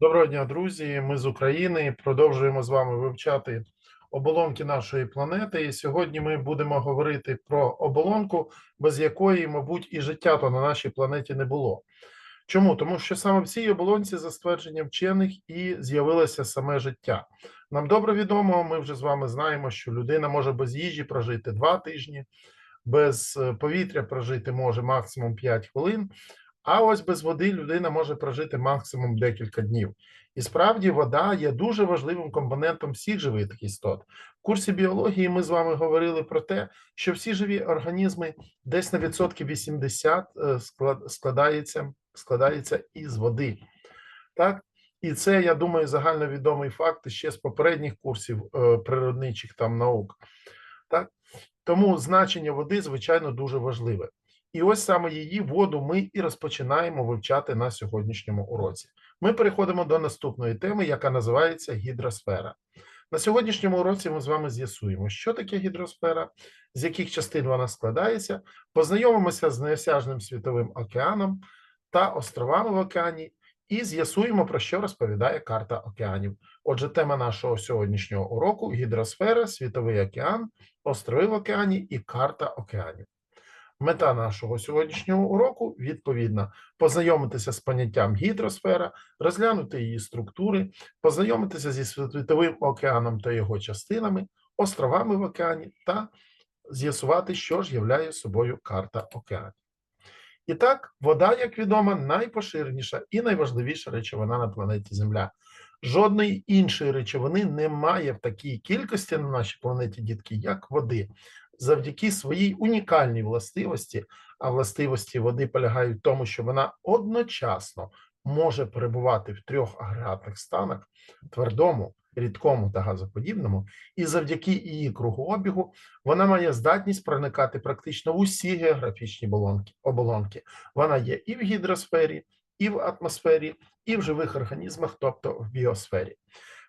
Доброго дня, друзі. Ми з України продовжуємо з вами вивчати оболонки нашої планети. І сьогодні ми будемо говорити про оболонку, без якої, мабуть, і життя то на нашій планеті не було. Чому? Тому що саме в цій оболонці, за ствердженням вчених, і з'явилося саме життя. Нам добре відомо, ми вже з вами знаємо, що людина може без їжі прожити два тижні, без е, повітря прожити може максимум 5 хвилин. А ось без води людина може прожити максимум декілька днів. І справді вода є дуже важливим компонентом всіх живих істот. В курсі біології ми з вами говорили про те, що всі живі організми десь на відсотки 80 е, склад- складається, складається із води. Так? І це, я думаю, загальновідомий факт ще з попередніх курсів е, природничих там наук. Так? Тому значення води, звичайно, дуже важливе. І ось саме її воду ми і розпочинаємо вивчати на сьогоднішньому уроці. Ми переходимо до наступної теми, яка називається гідросфера. На сьогоднішньому уроці ми з вами з'ясуємо, що таке гідросфера, з яких частин вона складається, познайомимося з неосяжним світовим океаном та островами в океані, і з'ясуємо, про що розповідає карта океанів. Отже, тема нашого сьогоднішнього уроку гідросфера, світовий океан, острови в океані і карта океанів. Мета нашого сьогоднішнього уроку відповідна: познайомитися з поняттям гідросфера, розглянути її структури, познайомитися зі світовим океаном та його частинами, островами в океані та з'ясувати, що ж являє собою карта океанів. І так, вода, як відомо, найпоширеніша і найважливіша речовина на планеті Земля. Жодної іншої речовини немає в такій кількості на нашій планеті, дітки, як води завдяки своїй унікальній властивості, а властивості води полягають в тому, що вона одночасно може перебувати в трьох агрегатних станах: твердому, рідкому та газоподібному, і завдяки її кругообігу вона має здатність проникати практично в усі географічні оболонки. оболонки. Вона є і в гідросфері, і в атмосфері, і в живих організмах, тобто в біосфері.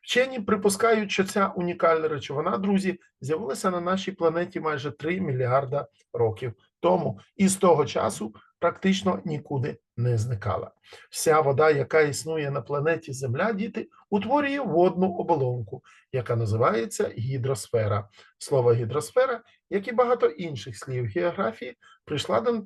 Вчені припускають, що ця унікальна речовина, друзі, з'явилася на нашій планеті майже 3 мільярда років тому, і з того часу практично нікуди не зникала. Вся вода, яка існує на планеті Земля, діти, утворює водну оболонку, яка називається гідросфера. Слово гідросфера, як і багато інших слів географії,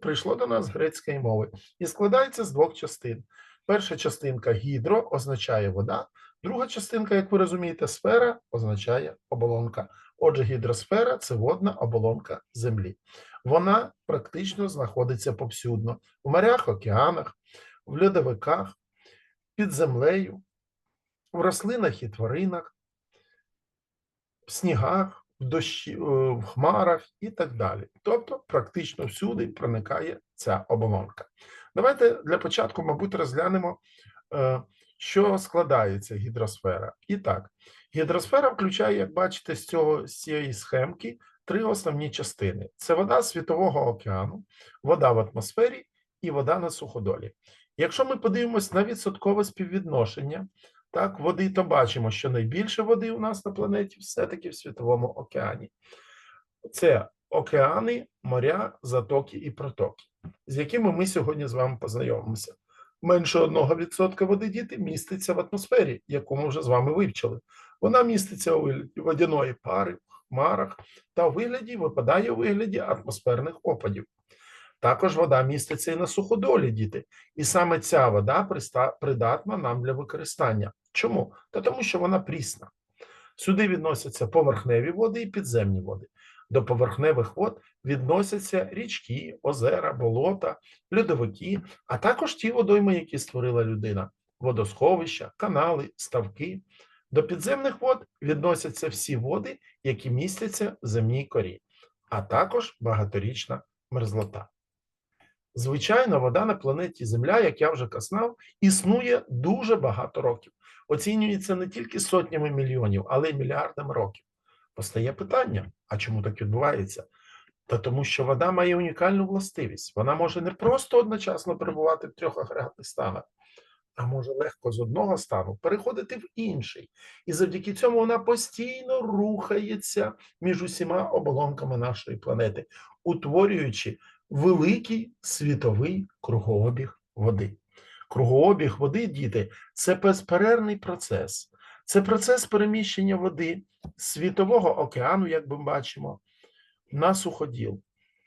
прийшло до нас з грецької мови і складається з двох частин. Перша частинка гідро означає вода. Друга частинка, як ви розумієте, сфера означає оболонка. Отже, гідросфера це водна оболонка Землі. Вона практично знаходиться повсюдно в морях, океанах, в льодовиках, під землею, в рослинах і тваринах, в снігах, в дощі, е, в хмарах і так далі. Тобто, практично всюди проникає ця оболонка. Давайте для початку, мабуть, розглянемо. Що складається гідросфера. І так, гідросфера включає, як бачите, з цього з цієї схемки три основні частини: це вода світового океану, вода в атмосфері і вода на суходолі. Якщо ми подивимось на відсоткове співвідношення так, води, то бачимо, що найбільше води у нас на планеті все-таки в світовому океані. Це океани, моря, затоки і протоки, з якими ми сьогодні з вами познайомимося менше 1% води діти міститься в атмосфері, яку ми вже з вами вивчили. Вона міститься у водяної пари, хмарах та у вигляді випадає у вигляді атмосферних опадів. Також вода міститься і на суходолі, діти, і саме ця вода придатна нам для використання. Чому? Та тому, що вона прісна. Сюди відносяться поверхневі води і підземні води. До поверхневих вод відносяться річки, озера, болота, льодовики, а також ті водойми, які створила людина: водосховища, канали, ставки. До підземних вод відносяться всі води, які містяться в земній корі, а також багаторічна мерзлота. Звичайно, вода на планеті Земля, як я вже казав, існує дуже багато років. Оцінюється не тільки сотнями мільйонів, але й мільярдами років. Постає питання: а чому так відбувається? Та тому, що вода має унікальну властивість. Вона може не просто одночасно перебувати в трьох агрегатних станах, а може легко з одного стану переходити в інший. І завдяки цьому вона постійно рухається між усіма оболонками нашої планети, утворюючи великий світовий кругообіг води. Кругообіг води, діти, це безперервний процес. Це процес переміщення води з світового океану, як ми бачимо, на суходіл.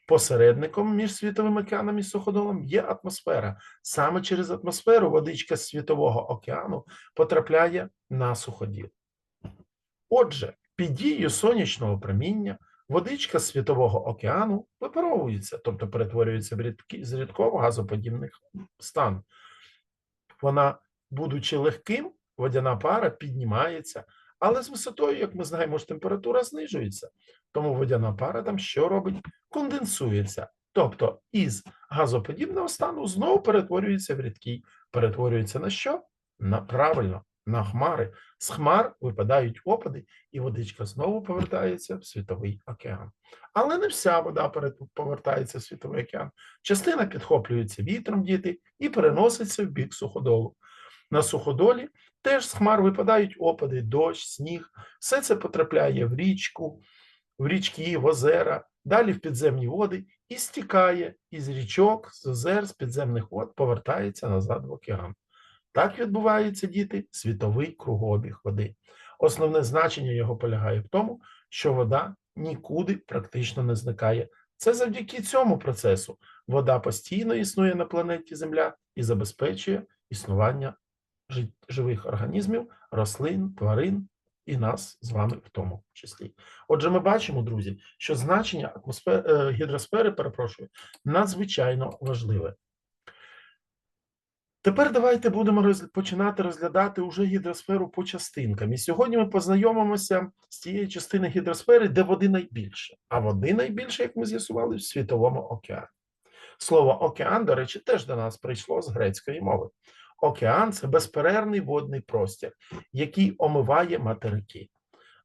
Посередником між світовим океаном і суходолом є атмосфера. Саме через атмосферу водичка з світового океану потрапляє на суходіл. Отже, під дією сонячного проміння водичка з світового океану випаровується, тобто перетворюється в рідкі, з рідкого газоподібний стан. Вона, будучи легким, водяна пара піднімається, але з висотою, як ми знаємо, ж температура знижується. Тому водяна пара там що робить? Конденсується. Тобто із газоподібного стану знову перетворюється в рідкий. Перетворюється на що? На правильно, на хмари. З хмар випадають опади, і водичка знову повертається в світовий океан. Але не вся вода повертається в світовий океан. Частина підхоплюється вітром діти і переноситься в бік суходолу. На суходолі теж з хмар випадають опади, дощ, сніг. Все це потрапляє в річку, в річки, в озера, далі в підземні води і стікає із річок, з озер, з підземних вод, повертається назад в океан. Так відбувається, діти, світовий кругообіг води. Основне значення його полягає в тому, що вода нікуди практично не зникає. Це завдяки цьому процесу вода постійно існує на планеті Земля і забезпечує існування живих організмів, рослин, тварин і нас з вами в тому числі. Отже, ми бачимо, друзі, що значення атмосфери, гідросфери, перепрошую, надзвичайно важливе. Тепер давайте будемо роз- починати розглядати уже гідросферу по частинкам. І сьогодні ми познайомимося з тієї частини гідросфери, де води найбільше. А води найбільше, як ми з'ясували, в світовому океані. Слово океан, до речі, теж до нас прийшло з грецької мови. Океан це безперервний водний простір, який омиває материки.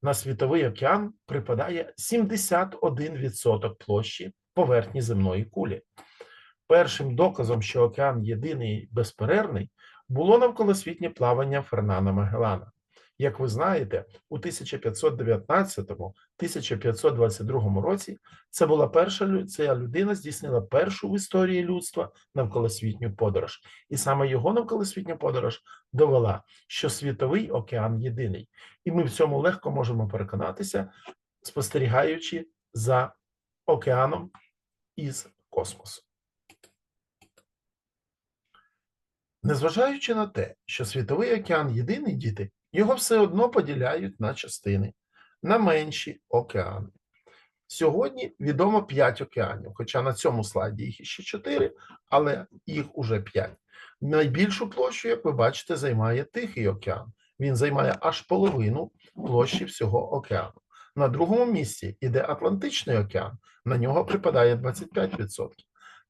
На світовий океан припадає 71% площі поверхні земної кулі. Першим доказом, що океан єдиний безперервний, було навколосвітнє плавання Фернана Магеллана. Як ви знаєте, у 1519-1522 році це була перша ця людина здійснила першу в історії людства навколосвітню подорож, і саме його навколосвітня подорож довела, що світовий океан єдиний, і ми в цьому легко можемо переконатися, спостерігаючи за океаном із космосу. Незважаючи на те, що світовий океан єдиний діти, його все одно поділяють на частини, на менші океани. Сьогодні відомо 5 океанів, хоча на цьому слайді їх іще 4, але їх уже 5. Найбільшу площу, як ви бачите, займає Тихий океан. Він займає аж половину площі всього океану. На другому місці іде Атлантичний океан, на нього припадає 25%.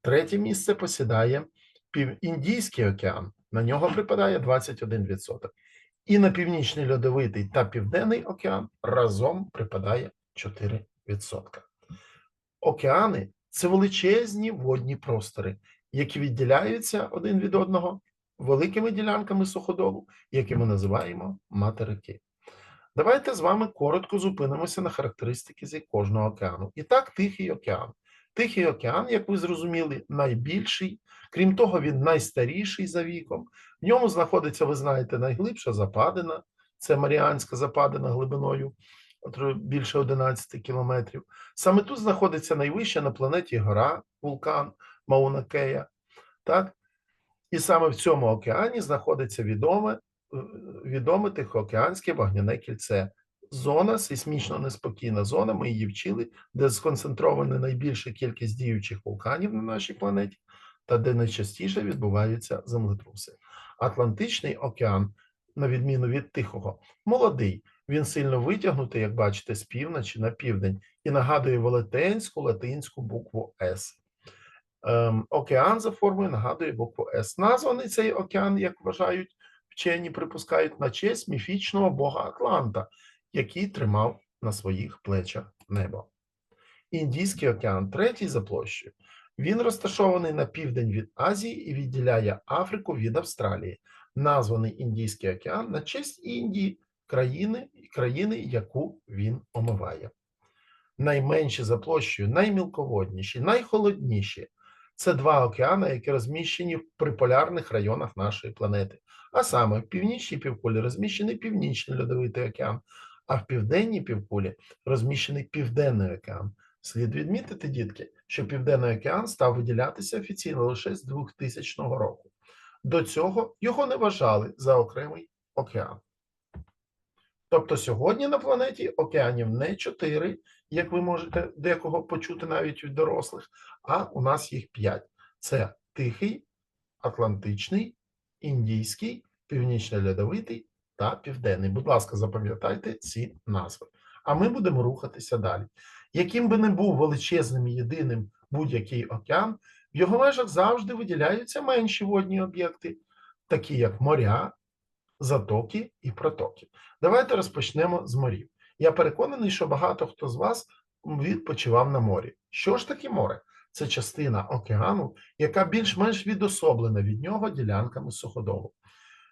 Третє місце посідає Півіндійський океан, на нього припадає 21%. І на Північний Льодовитий та Південний океан разом припадає 4%. Океани це величезні водні простори, які відділяються один від одного великими ділянками суходолу, які ми називаємо материки. Давайте з вами коротко зупинимося на характеристики з кожного океану. І так, Тихий океан. Тихий океан, як ви зрозуміли, найбільший. Крім того, він найстаріший за віком. В ньому знаходиться, ви знаєте, найглибша западина. Це Маріанська западина глибиною більше 11 кілометрів. Саме тут знаходиться найвища на планеті гора, вулкан Мауна Кея. Так? І саме в цьому океані знаходиться відоме, е, відоме Тихоокеанське вогняне кільце. Зона, сейсмічно неспокійна зона, ми її вчили, де сконцентрована найбільша кількість діючих вулканів на нашій планеті, та де найчастіше відбуваються землетруси. Атлантичний океан, на відміну від Тихого, молодий. Він сильно витягнутий, як бачите, з півночі на південь, і нагадує велетенську латинську букву С. Ем, океан за формою нагадує букву С. Названий цей океан, як вважають вчені, припускають на честь міфічного бога Атланта, який тримав на своїх плечах небо. Індійський океан, третій за площею. Він розташований на південь від Азії і відділяє Африку від Австралії. Названий Індійський океан на честь Індії, країни, країни, яку він омиває. Найменші за площею, наймілководніші, найхолодніші Це два океани, які розміщені в приполярних районах нашої планети. А саме в північній півкулі розміщений Північний Льодовитий океан, а в південній півкулі розміщений Південний океан. Слід відмітити, дітки, що Південний океан став виділятися офіційно лише з 2000 року. До цього його не вважали за окремий океан. Тобто сьогодні на планеті океанів не чотири, як ви можете декого почути навіть від дорослих, а у нас їх п'ять: це Тихий, Атлантичний, Індійський, Північно-Льодовитий та Південний. Будь ласка, запам'ятайте ці назви. А ми будемо рухатися далі. Яким би не був величезним і єдиним будь-який океан, в його межах завжди виділяються менші водні об'єкти, такі як моря, затоки і протоки. Давайте розпочнемо з морів. Я переконаний, що багато хто з вас відпочивав на морі. Що ж таке море? Це частина океану, яка більш-менш відособлена від нього ділянками суходолу.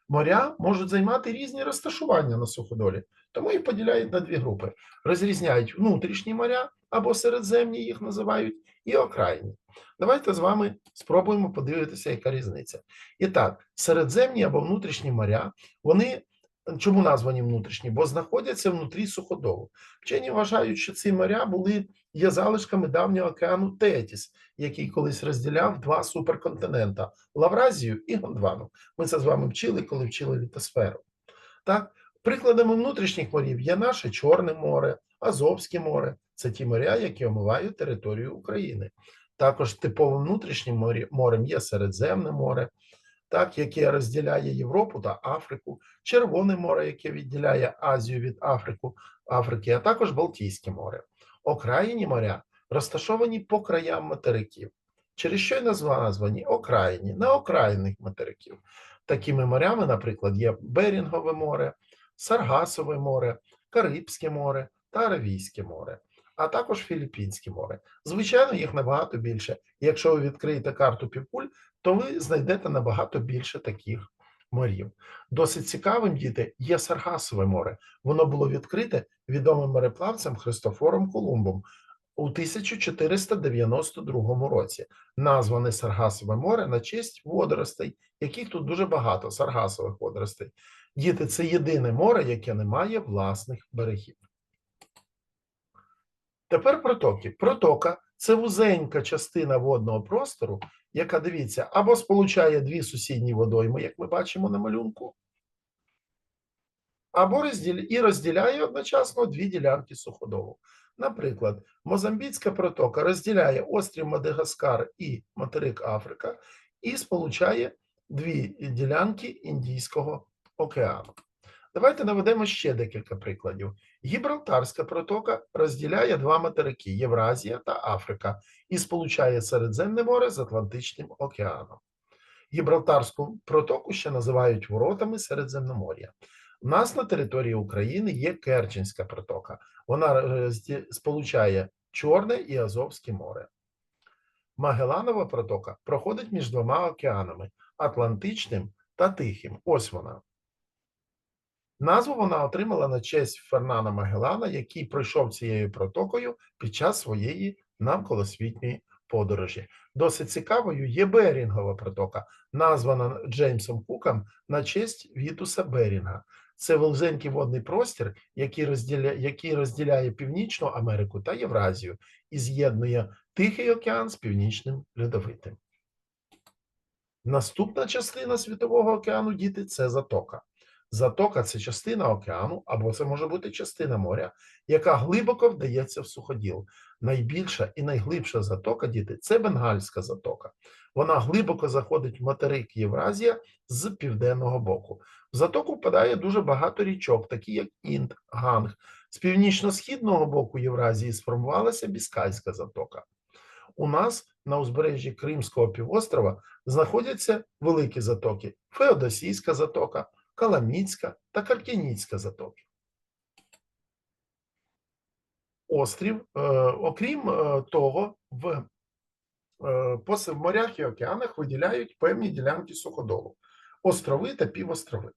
Моря можуть займати різні розташування на суходолі, тому їх поділяють на дві групи: розрізняють внутрішні моря або середземні їх називають, і окраїні. Давайте з вами спробуємо подивитися, яка різниця. І так, середземні або внутрішні моря, вони чому названі внутрішні? Бо знаходяться внутрі суходолу. Вчені вважають, що ці моря були є залишками давнього океану Тетіс, який колись розділяв два суперконтинента Лавразію і Гондвану. Ми це з вами вчили, коли вчили літосферу. Так, прикладами внутрішніх морів є наше Чорне море, Азовське море. Це ті моря, які омивають територію України. Також типовим внутрішнім морем є Середземне море, так, яке розділяє Європу та Африку, Червоне море, яке відділяє Азію від Африку, Африки, а також Балтійське море. Окраїні моря розташовані по краям материків. Через що й названі окраїні, на окраїнних материків. Такими морями, наприклад, є Берінгове море, Саргасове море, Карибське море та Аравійське море, а також Філіппінське море. Звичайно, їх набагато більше. Якщо ви відкриєте карту півкуль, то ви знайдете набагато більше таких морів. Досить цікавим, діти, є Саргасове море. Воно було відкрите відомим мореплавцем Христофором Колумбом у 1492 році. Назване Саргасове море на честь водоростей, яких тут дуже багато саргасових водоростей. Діти, це єдине море, яке не має власних берегів. Тепер протоки. Протока це вузенька частина водного простору, яка дивіться, або сполучає дві сусідні водойми, як ми бачимо на малюнку, або розділ... і розділяє одночасно дві ділянки суходолу. Наприклад, Мозамбіцька протока розділяє острів Мадагаскар і материк Африка і сполучає дві ділянки Індійського океану. Давайте наведемо ще декілька прикладів. Гібралтарська протока розділяє два материки Євразія та Африка і сполучає Середземне море з Атлантичним океаном. Гібралтарську протоку ще називають воротами Середземномор'я. У нас на території України є Керченська протока. Вона сполучає Чорне і Азовське море. Магеланова протока проходить між двома океанами Атлантичним та Тихим. Ось вона. Назву вона отримала на честь Фернана Магеллана, який пройшов цією протокою під час своєї навколосвітньої подорожі. Досить цікавою є Берінгова протока, названа Джеймсом Куком на честь Вітуса Берінга. Це великий водний простір, який розділяє, який розділяє Північну Америку та Євразію і з'єднує Тихий океан з Північним Льодовитим. Наступна частина Світового океану, діти, це затока. Затока це частина океану, або це може бути частина моря, яка глибоко вдається в суходіл. Найбільша і найглибша затока, діти, це Бенгальська затока. Вона глибоко заходить в материк Євразія з південного боку. В затоку впадає дуже багато річок, такі як Інд, Ганг. З північно-східного боку Євразії сформувалася Біскайська затока. У нас на узбережжі Кримського півострова знаходяться великі затоки: Феодосійська затока, Каламіцька та Каркініцька затоки. Острів, е, окрім е, того, в е, морях і океанах виділяють певні ділянки суходолу, острови та півострови.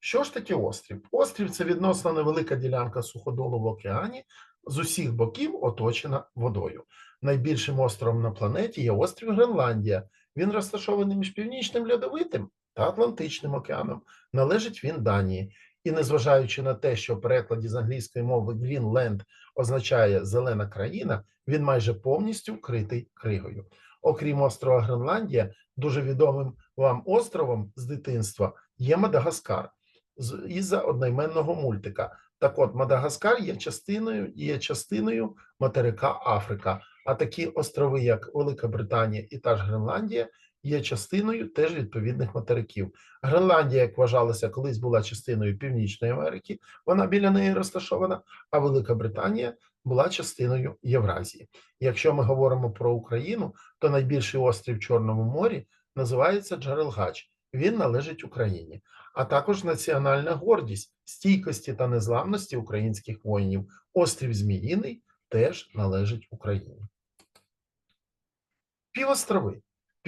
Що ж таке острів? Острів це відносно невелика ділянка суходолу в океані, з усіх боків оточена водою. Найбільшим островом на планеті є острів Гренландія. Він розташований між Північним Льодовитим та Атлантичним океаном. Належить він Данії. І незважаючи на те, що в перекладі з англійської мови Greenland означає зелена країна, він майже повністю вкритий кригою. Окрім острова Гренландія, дуже відомим вам островом з дитинства є Мадагаскар із-за одноіменного мультика. Так от, Мадагаскар є частиною є частиною материка Африка. А такі острови, як Велика Британія і та ж Гренландія, є частиною теж відповідних материків. Гренландія, як вважалося, колись була частиною Північної Америки, вона біля неї розташована, а Велика Британія була частиною Євразії. Якщо ми говоримо про Україну, то найбільший острів в Чорному морі називається Джарелгач. Він належить Україні, а також національна гордість стійкості та незламності українських воїнів. Острів Зміїний теж належить Україні. Півострови.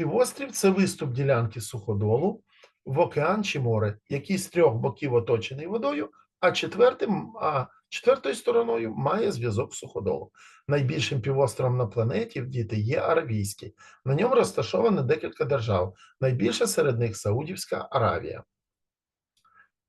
Півострів це виступ ділянки суходолу в океан чи море, який з трьох боків оточений водою, а четвертим, а четвертою стороною має зв'язок з суходолом. Найбільшим півостровом на планеті діти є Аравійський. На ньому розташовано декілька держав. Найбільше серед них Саудівська Аравія.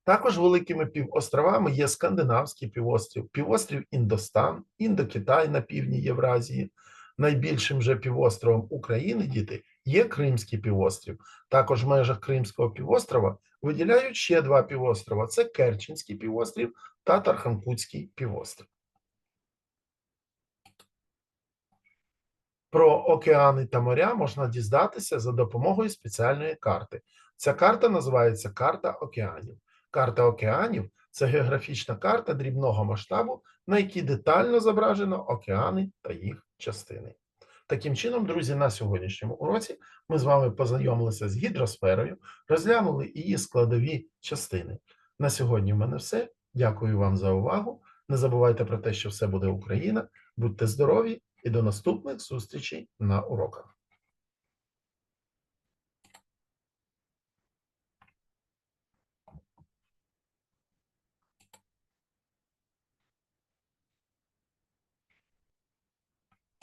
Також великими півостровами є Скандинавський півострів, півострів Індостан, Індокитай на півдні Євразії. Найбільшим же півостровом України діти є Кримський півострів. Також в межах Кримського півострова виділяють ще два півострова: це Керченський півострів та Тарханкутський півострів. Про океани та моря можна дізнатися за допомогою спеціальної карти. Ця карта називається Карта океанів. Карта океанів це географічна карта дрібного масштабу, на якій детально зображено океани та їх частини. Таким чином, друзі, на сьогоднішньому уроці ми з вами познайомилися з гідросферою, розглянули її складові частини. На сьогодні в мене все. Дякую вам за увагу. Не забувайте про те, що все буде Україна. Будьте здорові і до наступних зустрічей на уроках.